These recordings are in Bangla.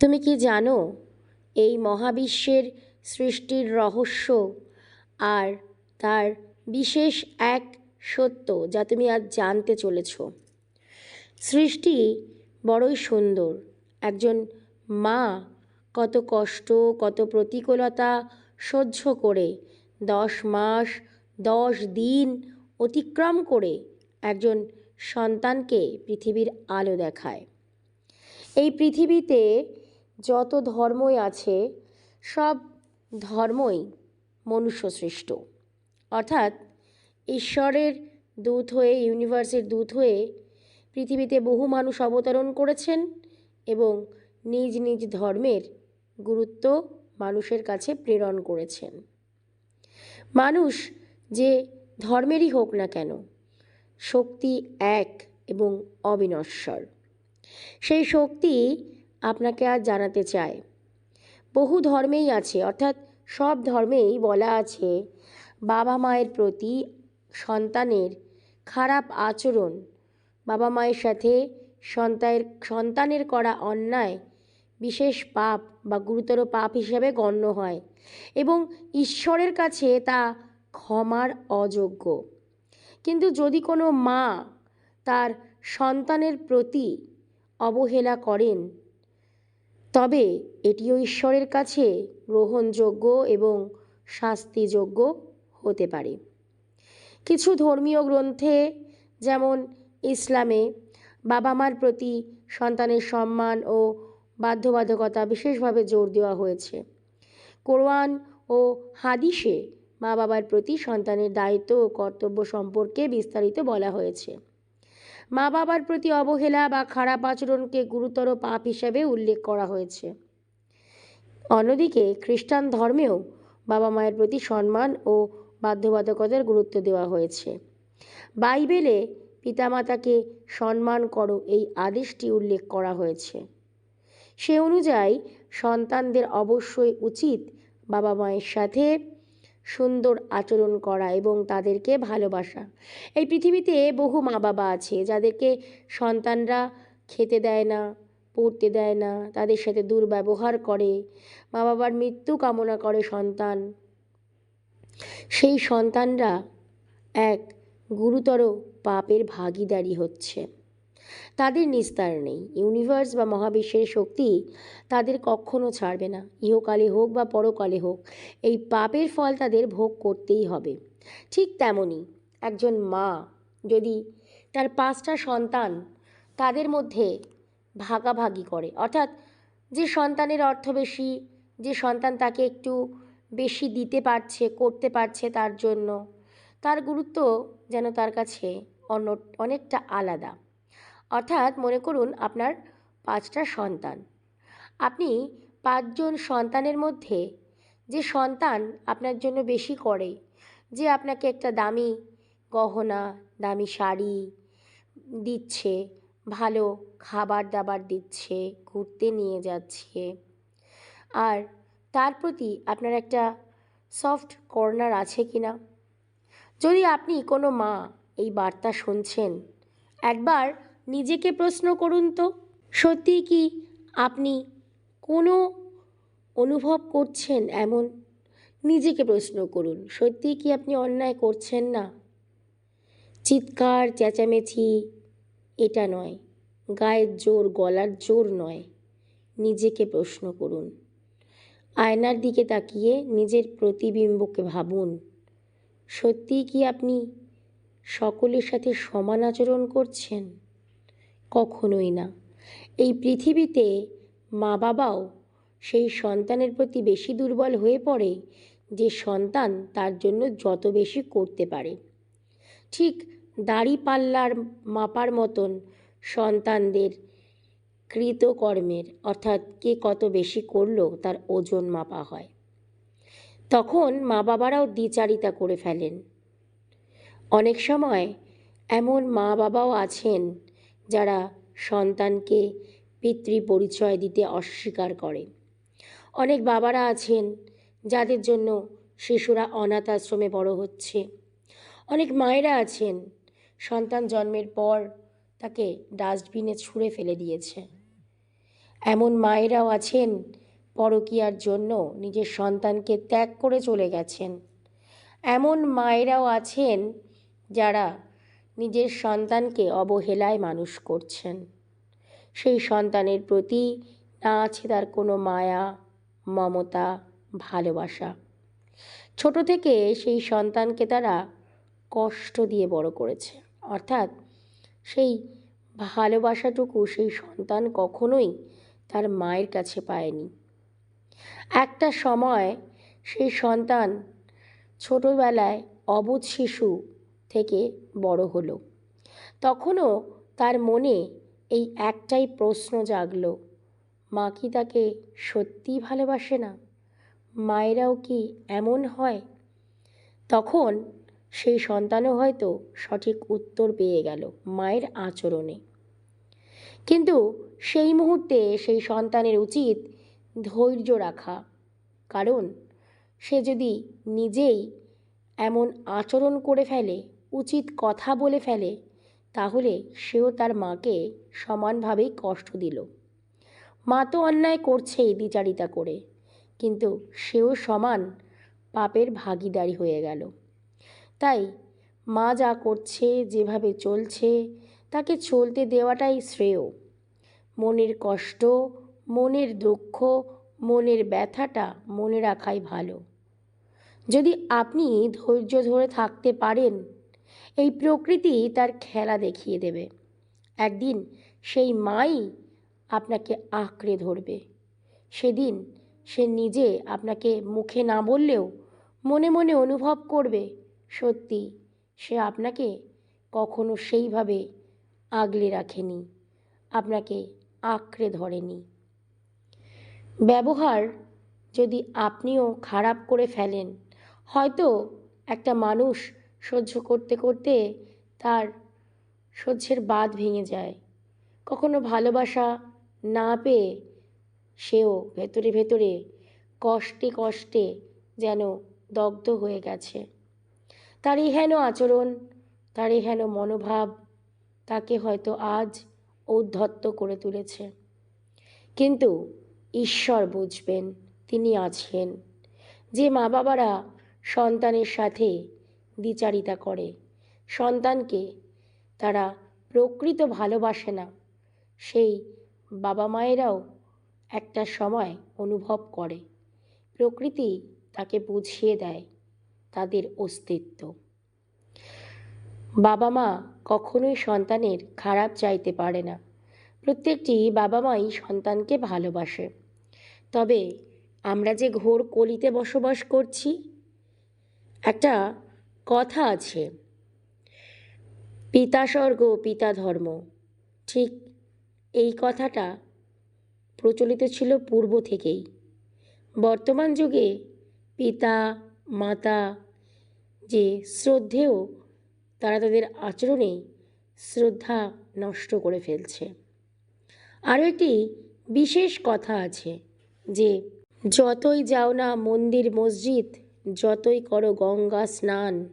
তুমি কি জানো, এই মহাবিশ্বের সৃষ্টির রহস্য আর তার বিশেষ এক সত্য যা তুমি আজ জানতে চলেছ? সৃষ্টি বড়ই সুন্দর। একজন মা কত কষ্ট, কত প্রতিকূলতা সহ্য করে দশ মাস, দশ দিন অতিক্রম করে একজন সন্তানকে পৃথিবীর আলো দেখায়। এই পৃথিবীতে যত ধর্মই আছে, সব ধর্মই মনুষ্য সৃষ্ট অর্থাৎ ঈশ্বরের দূত হয়ে, ইউনিভার্সের দূত হয়ে পৃথিবীতে বহু মানুষ অবতরণ করেছেন এবং নিজ নিজ ধর্মের গুরুত্ব মানুষের কাছে প্রেরণ করেছেন। মানুষ যে ধর্মেরই হোক না কেন, শক্তি এক এবং অবিনশ্বর। সেই শক্তি আপনাকে আজ জানাতে চায়। বহু ধর্মেই আছে, অর্থাৎ সব ধর্মেই বলা আছে, বাবা মায়ের প্রতি সন্তানের খারাপ আচরণ, বাবা মায়ের সাথে সন্তানের সন্তানের করা অন্যায় বিশেষ পাপ বা গুরুতর পাপ হিসেবে গণ্য হয় এবং ঈশ্বরের কাছে তা ক্ষমার অযোগ্য। কিন্তু যদি কোনো মা তার সন্তানের প্রতি অবহেলা করেন তবে এটিও ঈশ্বরের কাছে গ্রহণযোগ্য এবং শাস্তিযোগ্য হতে পারে। কিছু ধর্মীয় গ্রন্থে, যেমন ইসলামে বাবা মার প্রতি সন্তানের সম্মান ও বাধ্যবাধকতা বিশেষভাবে জোর দেওয়া হয়েছে। কোরআন ও হাদিসে মা বাবার প্রতি সন্তানের দায়িত্ব ও কর্তব্য সম্পর্কে বিস্তারিত বলা হয়েছে। মা বাবার প্রতি অবহেলা বা খারাপ আচরণকে গুরুতর পাপ হিসাবে উল্লেখ করা হয়েছে। অন্যদিকে, খ্রিস্টান ধর্মেও বাবা মায়ের প্রতি সম্মান ও বাধ্যবাধকতার গুরুত্ব দেওয়া হয়েছে। বাইবেলে পিতামাতাকে সম্মান করো এই আদেশটি উল্লেখ করা হয়েছে। সে অনুযায়ী সন্তানদের অবশ্যই উচিত বাবা মায়ের সাথে সুন্দর আচরণ করা এবং তাদেরকে ভালোবাসা। এই পৃথিবীতে বহু মা বাবা আছে যাদেরকে সন্তানরা খেতে দেয় না, পড়তে দেয় না, তাদের সাথে দুর্ব্যবহার করে। মা বাবার মৃত্যু কামনা করে সন্তান। সেই সন্তানরা এক গুরুতর পাপের ভাগিদারি হচ্ছে। তাদের নিস্তার নেই। ইউনিভার্স বা মহাবিশ্বের শক্তি তাদের কখনো ছাড়বে না। ইহকালে হোক বা পরকালে হোক, এই পাপের ফল তাদের ভোগ করতেই হবে। ঠিক তেমনই একজন মা যদি তার পাঁচটা সন্তান তাদের মধ্যে ভাগাভাগি করে, অর্থাৎ যে সন্তানের অর্থ বেশি, যে সন্তান তাকে একটু বেশি দিতে পারছে, করতে পারছে তার জন্য, তার গুরুত্ব যেন তার কাছে অন্য, অনেকটা আলাদা। অর্থাৎ মনে করুন আপনার পাঁচটা সন্তান। আপনি পাঁচজন সন্তানের মধ্যে যে সন্তান আপনার জন্য বেশি করে, যে আপনাকে একটা দামি গহনা, দামি শাড়ি দিচ্ছে, ভালো খাবার দাবার দিচ্ছে, ঘুরতে নিয়ে যাচ্ছে, আর তার প্রতি আপনার একটা সফট কর্নার আছে কি না যদি আপনি কোনো মা এই বার্তা শুনছেন, একবার নিজেকে প্রশ্ন করুন তো। সত্যিই কি আপনি কোনো অনুভব করছেন এমন? নিজেকে প্রশ্ন করুন সত্যিই কি আপনি অন্যায় করছেন না? চিৎকার, চেঁচামেচি, এটা নয়। গায়ের জোর, গলার জোর নয়। নিজেকে প্রশ্ন করুন। আয়নার দিকে তাকিয়ে নিজের প্রতিবিম্বকে ভাবুন। সত্যিই কি আপনি সকলের সাথে সমান আচরণ করছেন? কখনোই না। এই পৃথিবীতে মা বাবাও সেই সন্তানের প্রতি বেশি দুর্বল হয়ে পড়ে যে সন্তান তার জন্য যত বেশি করতে পারে। ঠিক দাড়ি পাল্লার মাপার মতন সন্তানদের কৃতকর্মের, অর্থাৎ কে কত বেশি করল তার ওজন মাপা হয়। তখন মা বাবারাও দ্বিচারিতা করে ফেলেন। অনেক সময় এমন মা বাবাও আছেন যারা সন্তানকে পিতৃ পরিচয় দিতে অস্বীকার করে। অনেক বাবারা আছেন যাদের জন্য শিশুরা অনাথ আশ্রমে বড় হচ্ছে। অনেক মায়েরা আছেন, সন্তান জন্মের পর তাকে ডাস্টবিনে ছুঁড়ে ফেলে দিয়েছে। এমন মায়েরাও আছেন, পরকীয়ার জন্য নিজের সন্তানকে ত্যাগ করে চলে গেছেন। এমন মায়েরাও আছেন যারা নিজের সন্তানকে অবহেলায় মানুষ করছেন। সেই সন্তানের প্রতি না আছে তার কোনো মায়া, মমতা, ভালোবাসা। ছোট থেকে সেই সন্তানকে তারা কষ্ট দিয়ে বড় করেছে। অর্থাৎ সেই ভালোবাসাটুকু সেই সন্তান কখনোই তার মায়ের কাছে পায়নি। একটা সময় সেই সন্তান ছোটোবেলায় অবুধ শিশু থেকে বড় হলো। তখনও তার মনে এই একটাই প্রশ্ন জাগলো, মা কি তাকে সত্যিই ভালোবাসে না? মায়েরাও কি এমন হয়? তখন সেই সন্তানও হয়তো সঠিক উত্তর পেয়ে গেল মায়ের আচরণে। কিন্তু সেই মুহূর্তে সেই সন্তানের উচিত ধৈর্য রাখা, কারণ সে যদি নিজেই এমন আচরণ করে ফেলে উচিত কথা বলে ফেলে, তাহলে সেও তার মাকে সমানভাবেই কষ্ট দিল। মা তো অন্যায় করছেই দ্বিচারিতা করে, কিন্তু সেও সমান পাপের ভাগিদারি হয়ে গেল। তাই মা যা করছে, যেভাবে চলছে, তাকে চলতে দেওয়াটাই শ্রেয়। মনের কষ্ট, মনের দুঃখ, মনের ব্যথাটা মনে রাখাই ভালো। যদি আপনি ধৈর্য ধরে থাকতে পারেন এই প্রকৃতি তার খেলা দেখিয়ে দেবে। একদিন সেই মাই আপনাকে আঁকড়ে ধরবে। সেদিন সে নিজে আপনাকে মুখে না বললেও মনে মনে অনুভব করবে, সত্যি সে আপনাকে কখনো সেইভাবে আগলে রাখেনি, আপনাকে আঁকড়ে ধরেনি। ব্যবহার যদি আপনিও খারাপ করে ফেলেন, হয়তো একটা মানুষ সহ্য করতে করতে তার সহ্যের বাঁধ ভেঙে যায়। কখনো ভালোবাসা না পেয়ে সেও ভেতরে ভেতরে কষ্টে কষ্টে যেন দগ্ধ হয়ে গেছে। তার এই হেন আচরণ তার এই হেন মনোভাব তাকে হয়তো আজ ঔদ্ধত্য করে তুলেছে। কিন্তু ঈশ্বর বুঝবেন, তিনি আছেন। যে মা বাবারা সন্তানের সাথে দ্বিচারিতা করে। সন্তানকে তারা প্রকৃত ভালোবাসে না। সেই বাবা মায়েরাও একটা সময় অনুভব করে। প্রকৃতি তাকে বুঝিয়ে দেয় তাদের অস্তিত্ব। বাবা মা কখনোই সন্তানের খারাপ চাইতে পারে না। প্রত্যেকটি বাবা মাই সন্তানকে ভালোবাসে। তবে আমরা যে ঘোর কলিতে বসবাস করছি, একটা কথা আছে। পিতা স্বর্গ পিতা ধর্ম। ঠিক এই কথাটা প্রচলিত ছিল পূর্ব থেকেই। বর্তমান যুগে পিতা, মাতা যে শ্রদ্ধেয়, তারা তাদের আচরণে শ্রদ্ধা নষ্ট করে ফেলছে। আরও একটি বিশেষ কথা আছে যে, যতই যাও না মন্দির, মসজিদ যতই করো গঙ্গা স্নান,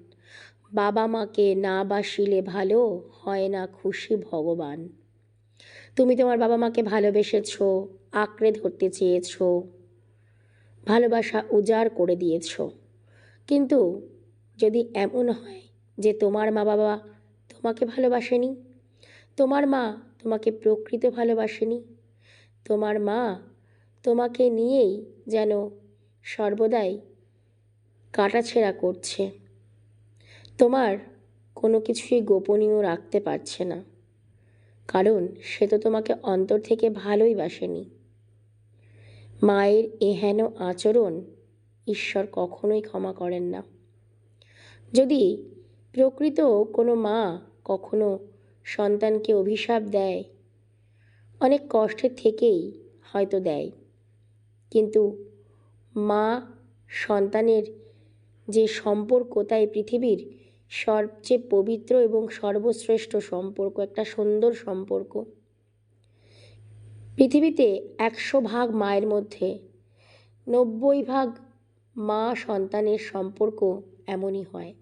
বাবা মাকে না বাসিলে ভালো হয় না খুশি ভগবান। তুমি তোমার বাবা মাকে ভালোবেসেছ, আঁকড়ে ধরতে চেয়েছ, ভালোবাসা উজাড় করে দিয়েছ। কিন্তু যদি এমন হয় যে তোমার মা বাবা তোমাকে ভালোবাসেনি, তোমার মা তোমাকে প্রকৃত ভালোবাসেনি, তোমার মা তোমাকে নিয়েই যেন সর্বদাই কাটাছেঁড়া করছে। তোমার কোনো কিছুই গোপনীয় রাখতে পারছে না। কারণ সে তো তোমাকে অন্তর থেকে ভালোই বাসেনি। মায়ের এহেন আচরণ ঈশ্বর কখনোই ক্ষমা করেন না। যদি প্রকৃত কোনো মা কখনো সন্তানকে অভিশাপ দেয়, অনেক কষ্টের থেকেই হয়তো দেয়। কিন্তু মা সন্তানের যে সম্পর্ক তাই পৃথিবীর সবচেয়ে পবিত্র এবং সর্বশ্রেষ্ঠ সম্পর্ক, একটা সুন্দর সম্পর্ক। পৃথিবীতে একশো ভাগ মায়ের মধ্যে নব্বই ভাগ মা সন্তানের সম্পর্ক এমনই হয়।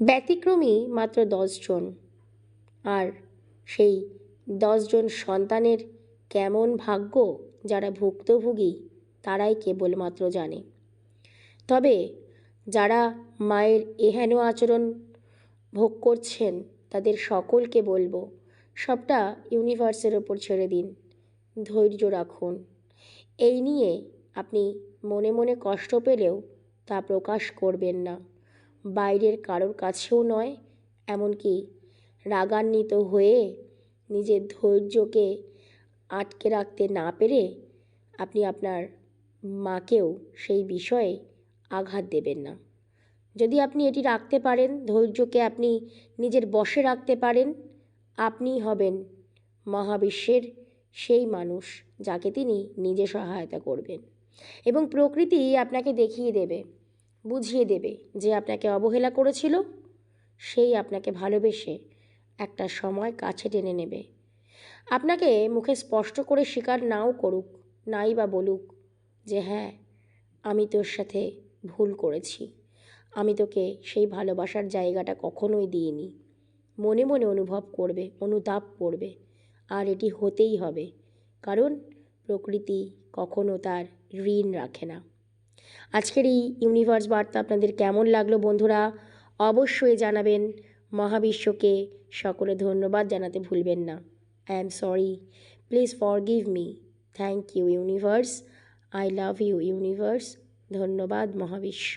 ব্যতিক্রমী মাত্র দশজন আর সেই দশজন সন্তানের কেমন ভাগ্য যারা ভুক্তভোগী, তারাই কেবলমাত্র জানে। তবে যারা মায়ের এহেন আচরণ ভোগ করছেন, তাদের সকলকে বলব, সবটা ইউনিভার্সের ওপর ছেড়ে দিন। ধৈর্য রাখুন। এই নিয়ে আপনি মনে মনে কষ্ট পেলেও তা প্রকাশ করবেন না। বাইরের কারোর কাছেও নয়, এমনকি রাগান্বিত হয়ে নিজের ধৈর্যকে আটকে রাখতে না পেরে আপনি আপনার মাকেও সেই বিষয়ে আঘাত দেবেন না। যদি আপনি এটি রাখতে পারেন, ধৈর্যকে আপনি নিজের বশে রাখতে পারেন, আপনিই হবেন মহাবিশ্বের সেই মানুষ যাকে তিনি নিজে সহায়তা করবেন এবং প্রকৃতি আপনাকে দেখিয়ে দেবে, বুঝিয়ে দেবে যে আপনাকে অবহেলা করেছিল, সেই আপনাকে ভালোবেসে একটা সময় কাছে টেনে নেবে। আপনাকে মুখে স্পষ্ট করে স্বীকার নাও করুক, নাই বা বলুক যে হ্যাঁ আমি তোর সাথে ভুল করেছি। আমি তোকে সেই ভালোবাসার জায়গাটা কখনোই দিইনি। মনে মনে অনুভব করবে, অনুতাপ করবে। আর এটি হতেই হবে, কারণ প্রকৃতি কখনো তার ঋণ রাখে না। আজকের এই ইউনিভার্স বার্তা আপনাদের কেমন লাগল বন্ধুরা? অবশ্যই জানাবেন। মহাবিশ্বকে সকলে ধন্যবাদ জানাতে ভুলবেন না। I am sorry, please forgive me. Thank you universe. I love you universe. ধন্যবাদ মহাবিশ্ব।